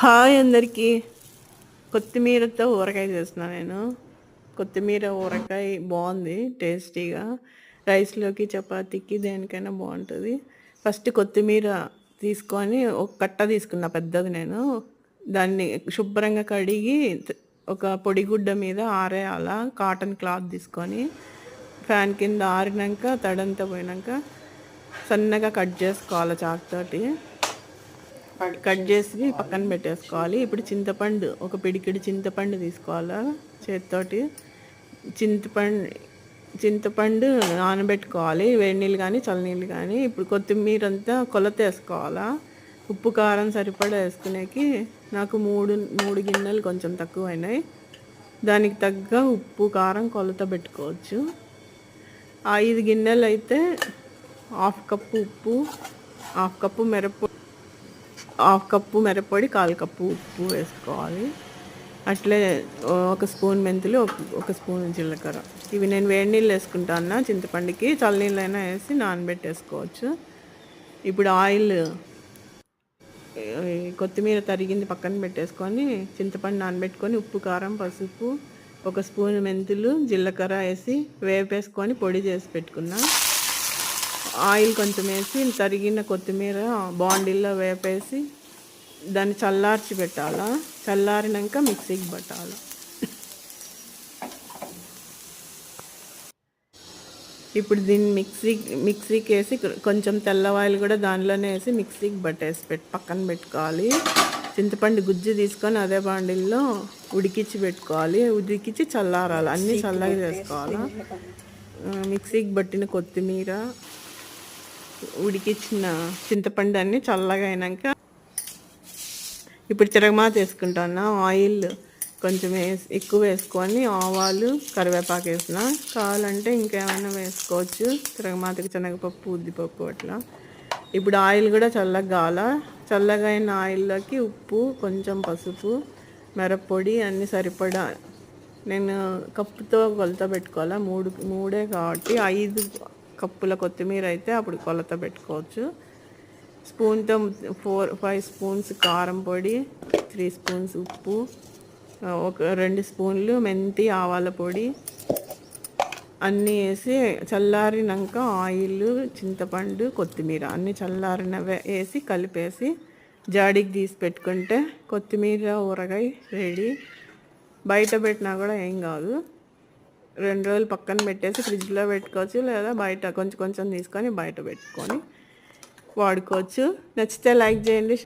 Hi అందరికీ. కొత్తిమీరతో ఊరగాయ చేస్తున్నాను నేను. కొత్తిమీర ఊరకాయ బాగుంది టేస్టీగా. రైస్లోకి చపాతీకి దేనికైనా బాగుంటుంది. ఫస్ట్ కొత్తిమీర తీసుకొని ఒక కట్ట తీసుకున్నా పెద్దది నేను. దాన్ని శుభ్రంగా కడిగి ఒక పొడిగుడ్డ మీద ఆరేయాల కాటన్ క్లాత్ తీసుకొని ఫ్యాన్ కింద ఆరినాక తడంతా పోయినాక సన్నగా కట్ చేసుకోవాలి చాకుతోటి కట్ చేసి పక్కన పెట్టేసుకోవాలి. ఇప్పుడు చింతపండు ఒక పిడికిడి చింతపండు తీసుకోవాలా చేతితోటి. చింతపండు చింతపండు నానబెట్టుకోవాలి. వేడి నీళ్ళు కానీ చల్లనీళ్ళు కానీ. ఇప్పుడు కొత్తిమీర అంతా కొలత వేసుకోవాలా. ఉప్పు కారం సరిపడా వేసుకునేకి నాకు మూడు మూడు గిన్నెలు కొంచెం తక్కువ అయినాయి దానికి తగ్గ ఉప్పు కారం కొలత పెట్టుకోవచ్చు. ఐదు గిన్నెలు అయితే హాఫ్ కప్పు ఉప్పు హాఫ్ కప్పు మిరప హాఫ్ కప్పు మిరప్పొడి కాలు కప్పు ఉప్పు వేసుకోవాలి. అట్లే ఒక స్పూన్ మెంతులు ఒక- ఒక స్పూన్ జీలకర్ర. ఇవి నేను వేడి నీళ్ళు వేసుకుంటాను చింతపండుకి చల్లనీళ్ళైనా వేసి నానబెట్టేసుకోవచ్చు. ఇప్పుడు ఆయిల్ కొత్తిమీర తరిగింది పక్కన పెట్టేసుకొని చింతపండు నానబెట్టుకొని ఉప్పు కారం పసుపు ఒక స్పూన్ మెంతులు జీలకర్ర వేసి వేపేసుకొని పొడి చేసి పెట్టుకున్నాను ఆయిల్ కొంచెం వేసి తరిగిన కొత్తిమీర బాండిల్లో వేపేసి దాన్ని చల్లార్చి పెట్టాలా? చల్లారినాక మిక్సీకి పట్టాలి? ఇప్పుడు దీన్ని మిక్సీ మిక్సీకి వేసి కొంచెం తెల్లవాయిల్ కూడా దానిలోనే వేసి మిక్సీకి పట్టేసి పెట్టి పక్కన పెట్టుకోవాలి. చింతపండు గుజ్జు తీసుకొని అదే బాండిల్లో ఉడికించి పెట్టుకోవాలి. ఉడికించి చల్లారాలి. అన్నీ చల్లగా చేసుకోవాలి? మిక్సీకి పట్టిన కొత్తిమీర ఉడికించిన చింతపండు అన్నీ చల్లగా అయినాక ఇప్పుడు తిరగమాత వేసుకుంటాను. ఆయిల్ కొంచెం వేసి ఎక్కువ వేసుకొని ఆవాలు కరివేపాకు వేసిన. కావాలంటే ఇంకేమైనా వేసుకోవచ్చు. తిరగమాతకి శనగపప్పు ఉద్దిపప్పు అట్లా. ఇప్పుడు ఆయిల్ కూడా చల్లగా చల్లగా అయిన ఆయిల్లోకి ఉప్పు కొంచెం పసుపు మిరప్పొడి అన్నీ సరిపడా. నేను కప్పుతో కొలత పెట్టుకోవాలా? మూడు మూడే కాబట్టి ఐదు కప్పుల కొత్తిమీర అయితే అప్పుడు కొలత పెట్టుకోవచ్చు. స్పూన్తో ఫోర్ ఫైవ్ స్పూన్స్ కారం పొడి త్రీ స్పూన్స్ ఉప్పు ఒక రెండు స్పూన్లు మెంతి ఆవాల పొడి. అన్నీ వేసి చల్లారినాక ఆయిల్ చింతపండు కొత్తిమీర అన్నీ చల్లారిన వేసి కలిపేసి జాడికి తీసి పెట్టుకుంటే కొత్తిమీర ఊరగాయ రెడీ. బయట పెట్టినా కూడా ఏం కాదు. రెండు రోజులు పక్కన పెట్టేసి ఫ్రిడ్జ్లో పెట్టుకోవచ్చు లేదా బయట కొంచెం కొంచెం తీసుకొని బయట పెట్టుకొని వాడుకోవచ్చు. నచ్చితే లైక్ చేయండి.